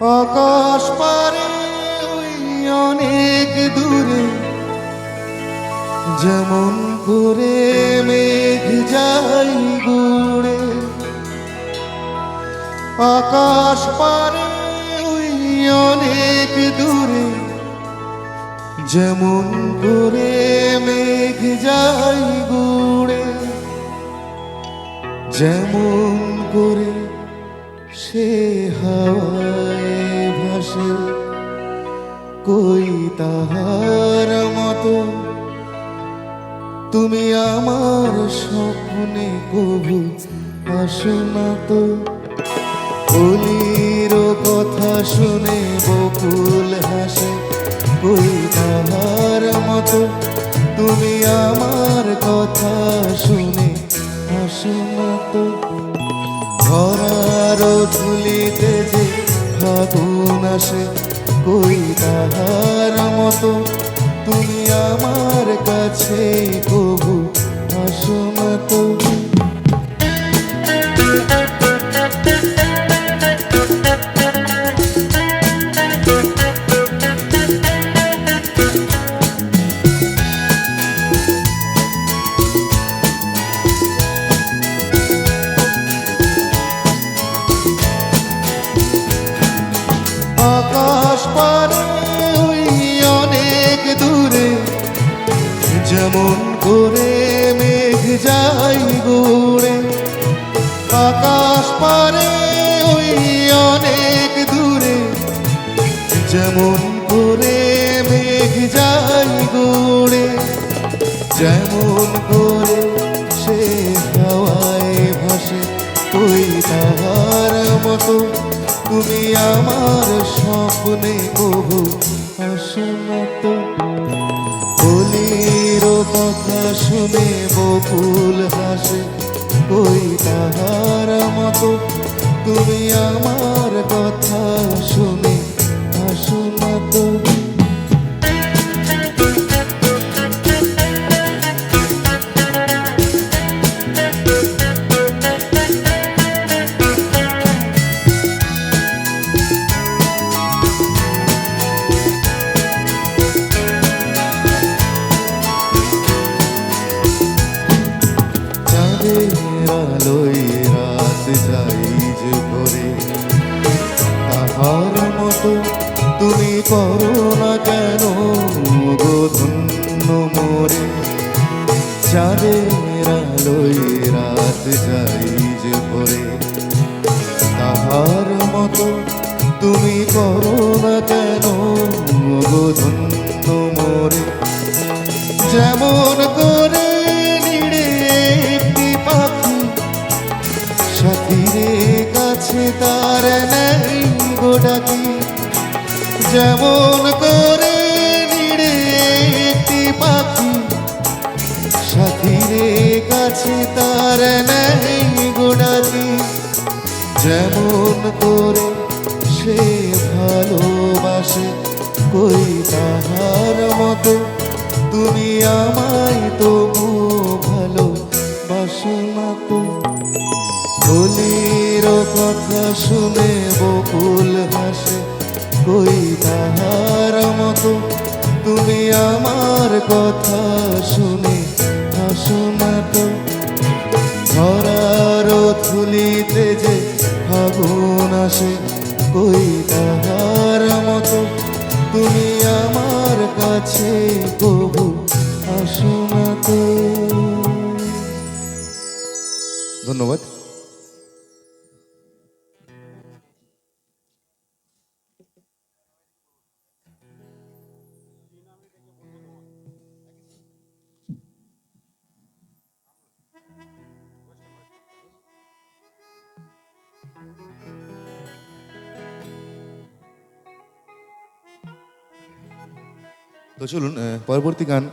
আকাশ পারে অনেক দূরে, যেমন করে মেঘ যাই গুড়ে। আকাশ পারে অনেক দূরে, যেমন করে মেঘ যাই গুড়ে। যেমন করে সে হাওয়ায় ভাসে, কই তাহার মতো? তুমি আমার স্বপ্নে কবু আসো না তো? কলির কথা শুনে বকুল হাসে, কই তাহার মতো? তুমি আমার কথা শুনে আসো না তো? ধরার ধুলিতে যে ফাগুন আসে কই তাহার মতো তুমি আমার কাছে যেমন করে মেঘ যাই গোড়ে? আকাশ পারে ওই অনেক দূরে। যেমন করে মেঘ যাই গোড়ে, যেমন করে সে হাওয়ায় ভাসে। তুই তাহার মতো, তুমি আমার স্বপ্নে কবু আসো। না তো বলির কথা শুনে বকুল হাসে ওই তাহার মতো তুমি আমার কথা শুনে চাঁদের আলোয় রাত যাই যে করে তাহার মতো তুমি করো না কেন ধন্য মোরে? যেমন করে নিড়ে পাখি, সাথীরে কাছে তার নেই গোডাকি যেমন করে তার নেই গোডাকি যেমন করে সে ভালোবাসে, কই তাহার মতো তুমি আমায় তবু ভালো বাসো না তো? বলির কথা শুনে বকুল হাসে, কই তাহার মতো তুমি আমার কথা শুনে আসে কই তাহার মতো। তুমি আমার কাছে কবু আসো না তো। ধন্যবাদ। তো চলুন পরবর্তী গান